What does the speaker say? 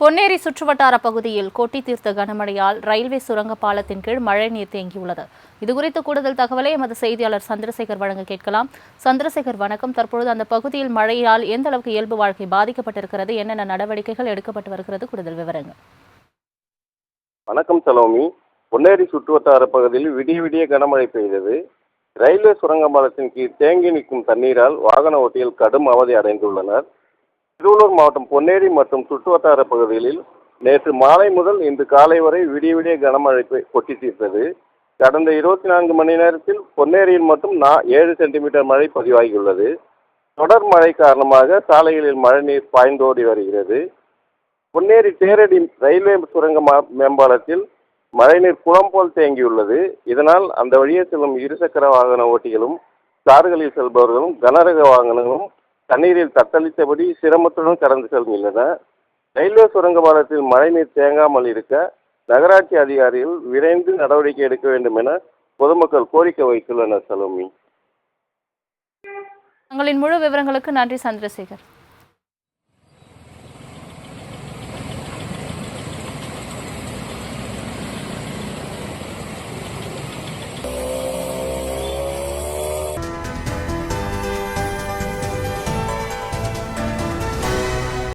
பொன்னேரி சுற்றுவட்டார பகுதியில் கொட்டி தீர்த்த கனமழையால் ரயில்வே சுரங்க பாலத்தின் கீழ் மழைநீர் தேங்கியுள்ளது. இதுகுறித்து கூடுதல் தகவலை எமது செய்தியாளர் சந்திரசேகர் வழங்க கேட்கலாம். சந்திரசேகர் வணக்கம். தற்பொழுது அந்த பகுதியில் மழையால் எந்த அளவுக்கு இயல்பு வாழ்க்கை பாதிக்கப்பட்டிருக்கிறது? என்னென்ன நடவடிக்கைகள் எடுக்கப்பட்டு வருகிறது? கூடுதல் விவரங்கள். வணக்கம் சலோமி. பொன்னேரி சுற்றுவட்டார பகுதியில் விடிய விடிய கனமழை பெய்தது. ரயில்வே சுரங்க பாலத்தின் கீழ் தேங்கி நிற்கும் தண்ணீரால் வாகன ஓட்டிகள் கடும் அவதி அடைந்துள்ளனர். திருவள்ளூர் மாவட்டம் பொன்னேரி மற்றும் சுற்றுவட்டார பகுதிகளில் நேற்று மாலை முதல் இன்று காலை வரை விடிய விடிய கனமழை கொட்டி தீர்த்தது. கடந்த இருபத்தி நான்கு மணி நேரத்தில் பொன்னேரியில் மட்டும் நா ஏழு சென்டிமீட்டர் மழை பதிவாகியுள்ளது. தொடர் மழை காரணமாக சாலைகளில் மழைநீர் பாய்ந்தோடி வருகிறது. பொன்னேரி தேரடி ரயில்வே சுரங்க மா- மேம்பாலத்தில் மழைநீர் குளம் போல் தேங்கியுள்ளது. இதனால் அந்த வழியே செல்லும் இருசக்கர வாகன ஓட்டிகளும் கார்களில் செல்பவர்களும் கனரக வாகனங்களும் தண்ணீரில் தத்தளித்தபடி சிரமத்துடன் கடந்து செல்கின்றன. ரயில்வே சுரங்க பாலத்தில் மழைநீர் தேங்காமல் இருக்க நகராட்சி அதிகாரிகள் விரைந்து நடவடிக்கை எடுக்க வேண்டும் என பொதுமக்கள் கோரிக்கை வைத்துள்ளனர் சலோமி. தங்களின் முழு விவரங்களுக்கு நன்றி சந்திரசேகர்.